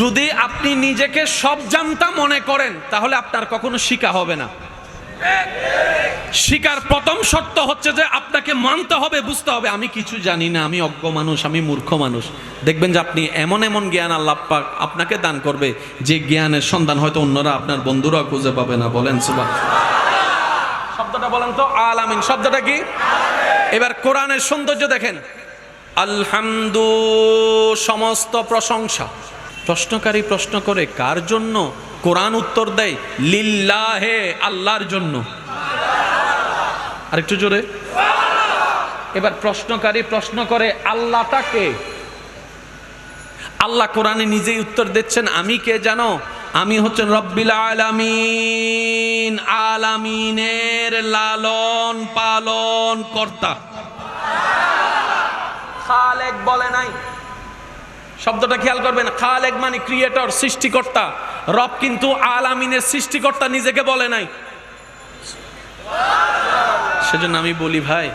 যদি আপনি নিজেকে সব জানতা মনে করেন, তাহলে আপনার কখনো শিকা হবে না। শিকার প্রথম শর্ত হচ্ছে যে আপনাকে মানতে হবে, বুঝতে হবে, আমি কিছু জানি না, আমি অজ্ঞ মানুষ, আমি মূর্খ মানুষ। দেখবেন যে আপনি এমন এমন জ্ঞান আল্লাহ পাক আপনাকে দান করবে, যে জ্ঞানের সন্ধান হয়তো অন্যরা আপনার বন্ধুরা খুঁজে পাবে না, বলেন সুবাহ শব্দটা বলেন তো, আলামিন, শব্দটা কি? এবার কোরআনের সৌন্দর্য দেখেন। আলহামদু, সমস্ত প্রশংসা। প্রশ্নকারী প্রশ্ন করে, কার জন্য? কোরআন উত্তর দেয়, লিল্লাহে, আল্লাহর জন্য। আরেকটু জোরে। এবার প্রশ্নকারী প্রশ্ন করে, আল্লাহটাকে। আল্লাহ কোরআনে নিজেই উত্তর দিচ্ছেন, আমি কে জানো? আমি হচ্ছেন রব্বিল আলামিন, আলামিনের লালন পালন কর্তা। খালেক বলে নাই শব্দটা খেয়াল করবেন, খালেক মানে ক্রিয়েটর সৃষ্টিকর্তা। রব কিন্তু আলামিনের সৃষ্টিকর্তা, নিজেকে বলে নাই। সেজন্য আমি বলি, ভাই,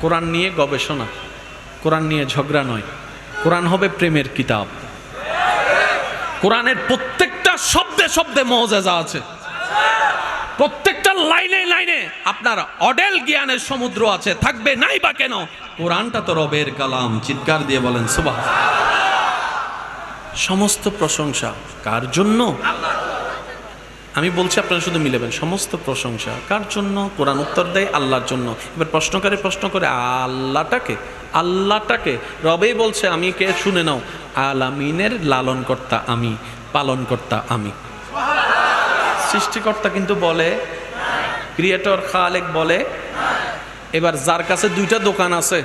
কোরআন নিয়ে গবেষণা, কোরআন নিয়ে ঝগড়া নয়। কোরআন হবে প্রেমের কিতাব। কোরআনের প্রত্যেকটা শব্দে শব্দে মজেজা আছে। প্রত্যেকটা লাইনে লাইনে আপনার অডেল জ্ঞানের সমুদ্র আছে। থাকবে নাই বা কেন? কোরআনটা তো রবের কালাম। চিৎকার দিয়ে বলেন সুবাহ সমস্ত প্রশংসা কার জন্য? আমি বলছি আপনারা শুধু মিলেবেন, সমস্ত প্রশংসা কার জন্য? কোরআন উত্তর দেয় আল্লাহর জন্য। এবার প্রশ্নকারী প্রশ্ন করে, আল্লাহটাকে? আল্লাহটাকে? রবেই বলছে, আমি কে? শুনে নাও। আলামিনের লালন কর্তা আমি পালন কর্তা আমি। সৃষ্টিকর্তা কিন্তু বলে, ক্রিয়েটর খালেক বলে, এবার যার কাছে দুইটা দোকান আছে,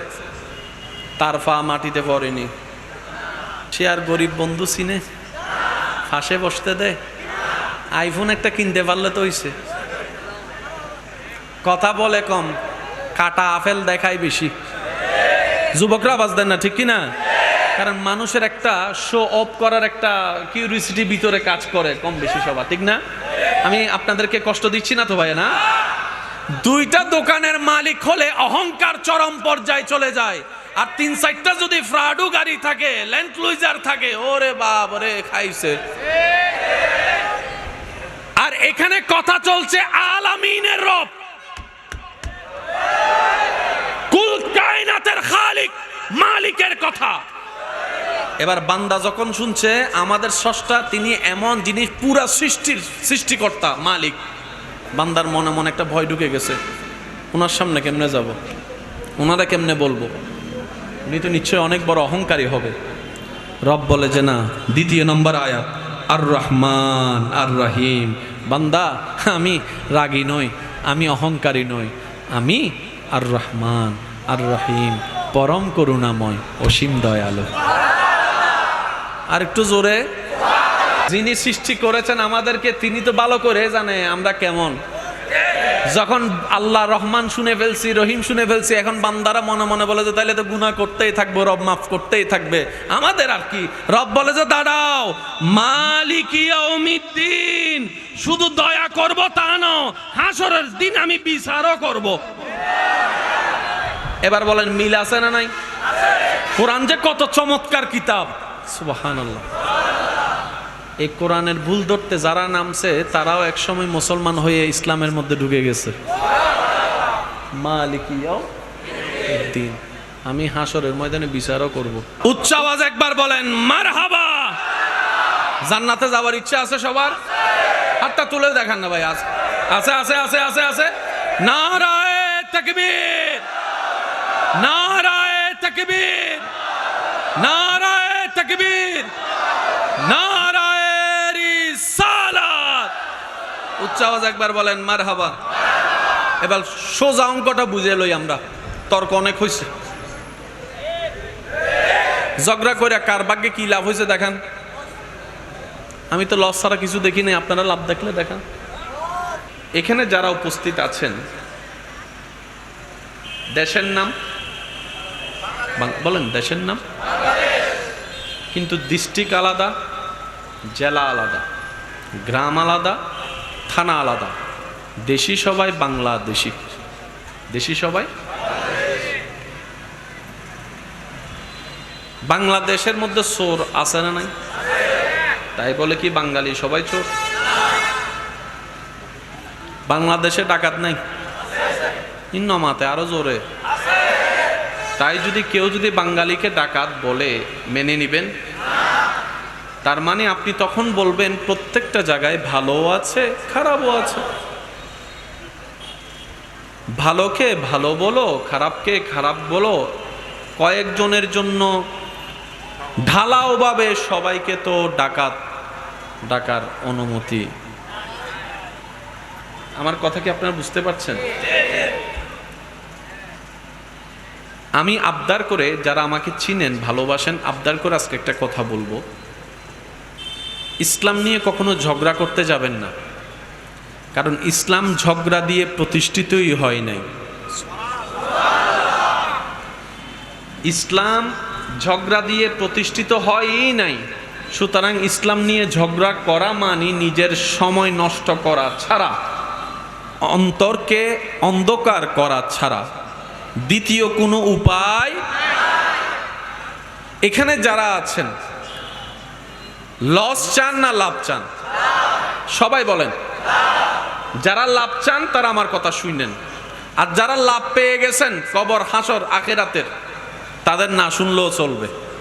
তার পা মাটিতে পড়েনি। সে আর গরিব বন্ধু চিনে? ফাঁসে বসতে দেয়? আইফোন একটা কিনতে পারলে তো হইছে। কথা বলে কম, কাটা আপেল দেখায় বেশি। যুবকরা আওয়াজ দেন না, ঠিক কি না কারণ মানুষের একটা শো অফ করার একটা কিউরিসিটি ভিতরে কাজ করে কম বেশি সবার, ঠিক না? আমি আপনাদেরকে কষ্ট দিচ্ছি না তো ভাই না? দুইটা দোকানের মালিক হলে অহংকার চরম পর্যায়ে চলে যায়। আর তিন চারটা যদি ফ্রাডু গাড়ি থাকে, ল্যান্ড ক্লুইজার থাকে, ওরে বাপ রে, খাইছে। আর এখানে কথা চলছে আলামিনের রব। কুল কায়নাতের খালিক, মালিকের কথা। এবার বান্দা যখন শুনছে, আমাদের স্রষ্টা, তিনি এমন জিনিস পুরা সৃষ্টির সৃষ্টিকর্তা, মালিক। বান্দার মনে মনে একটা ভয় ঢুকে গেছে। ওনার সামনে কেমনে যাব? ওনারা কেমনে বলব? উনি তো নিশ্চয়ই অনেক বড় অহংকারী হবে। রব বলে যে না, দ্বিতীয় নম্বর আয়াত আর রহমান আর রহিম বান্দা, আমি রাগী নই, আমি অহংকারী নই, আমি আর রহমান আর রহিম পরম করুণাময়, অসীম দয়ালু। আর একটু জোরে, যিনি সৃষ্টি করেছেন আমাদেরকে, তিনি তো ভালো করে জানে আমরা কেমন। যখন আল্লাহ রহমান শুনে ফেলছি, রহিম শুনে ফেলছি, এখন বান্দারা মনে মনে বলে যে তাহলে তো গুনাহ করতেই থাকব, রব মাফ করতেই থাকবে। আমাদের আর কি? রব বলে যে, দাঁড়াও মালিকিয়াউমিদ্দিন শুধু দয়া করব তা না হাসরের দিন আমি বিচারও করব। এবার বলেন, মিল আছে না নাই? কোরআন যে কত চমৎকার কিতাব। সুবহানাল্লাহ। এই কোরআনের ভুল ধরতে যারা নামছে, তারাও একসময় মুসলমান হয়ে ইসলামের মধ্যে ঢুকে গেছে। আমি হাসরের ময়দানে বিচারও করব। উচ্চ আওয়াজ একবার বলেন মার হাবা জান্নাতে যাওয়ার ইচ্ছা আছে সবার? হাতটা তুলে দেখান না ভাই, আছে। আছে আছে আছে আছে আছে। নারায়ে তাকবীর! নারায়ে তাকবীর! নারায় তাকবীর! নারায়ে রিসালাত উচ্চ আওয়াজ একবার বলেন মার হাবা এবার সোজা অঙ্কটা বুঝে লই আমরা, তর্ক অনেক হয়েছে ঝগড়া করে কার ভাগ্যে কি লাভ হয়েছে দেখান। আমি তো লস ছাড়া কিছু দেখি নাই, আপনারা লাভ দেখলে দেখান। এখানে যারা উপস্থিত আছেন, দেশের নাম বলেন দেশের নাম। কিন্তু ডিস্ট্রিক্ট আলাদা, জেলা আলাদা, গ্রাম আলাদা থানা আলাদা। দেশি সবাই বাংলাদেশি। দেশি সবাই? বাংলাদেশের মধ্যে চোর আছে না নাই? তাই বলে কি বাঙালি সবাই চোর? বাংলাদেশে ডাকাত নাই? ইন্নমাতে আরও জোরে। তাই যদি কেউ যদি বাঙালিকে ডাকাত বলে, মেনে নিবেন তার মানে আপনি তখন বলবেন, প্রত্যেকটা জায়গায় ভালোও আছে, খারাপও আছে। ভালোকে ভালো বলো, খারাপকে খারাপ বলো। কয়েকজনের জন্য ঢালাওভাবে সবাইকে তো ডাকাত, ডাকার অনুমতি। আমার কথা কি আপনারা বুঝতে পারছেন? আমি আবদার করে, যারা আমাকে চিনেন, ভালোবাসেন, আবদার করে আজকে একটা কথা বলব। ইসলাম নিয়ে কখনো ঝগড়া করতে যাবেন না। কারণ ইসলাম ঝগড়া দিয়ে প্রতিষ্ঠিতই হয় নাই। ইসলাম ঝগড়া দিয়ে প্রতিষ্ঠিত হয়ই নাই। সুতরাং ইসলাম নিয়ে ঝগড়া করা মানে নিজের সময় নষ্ট করা ছাড়া, অন্তরকে অন্ধকার করা ছাড়া। দ্বিতীয় কোনো উপায়? এখানে যারা আছেন লস চান না লাভ চান? সবাই বলেন। যারা লাভ চান, তারা আমার কথা শুনেন। আর যারা লাভ পেয়ে গেছেন কবর, হাসর, আখেরাতের, তাদের না শুনলেও চলবে।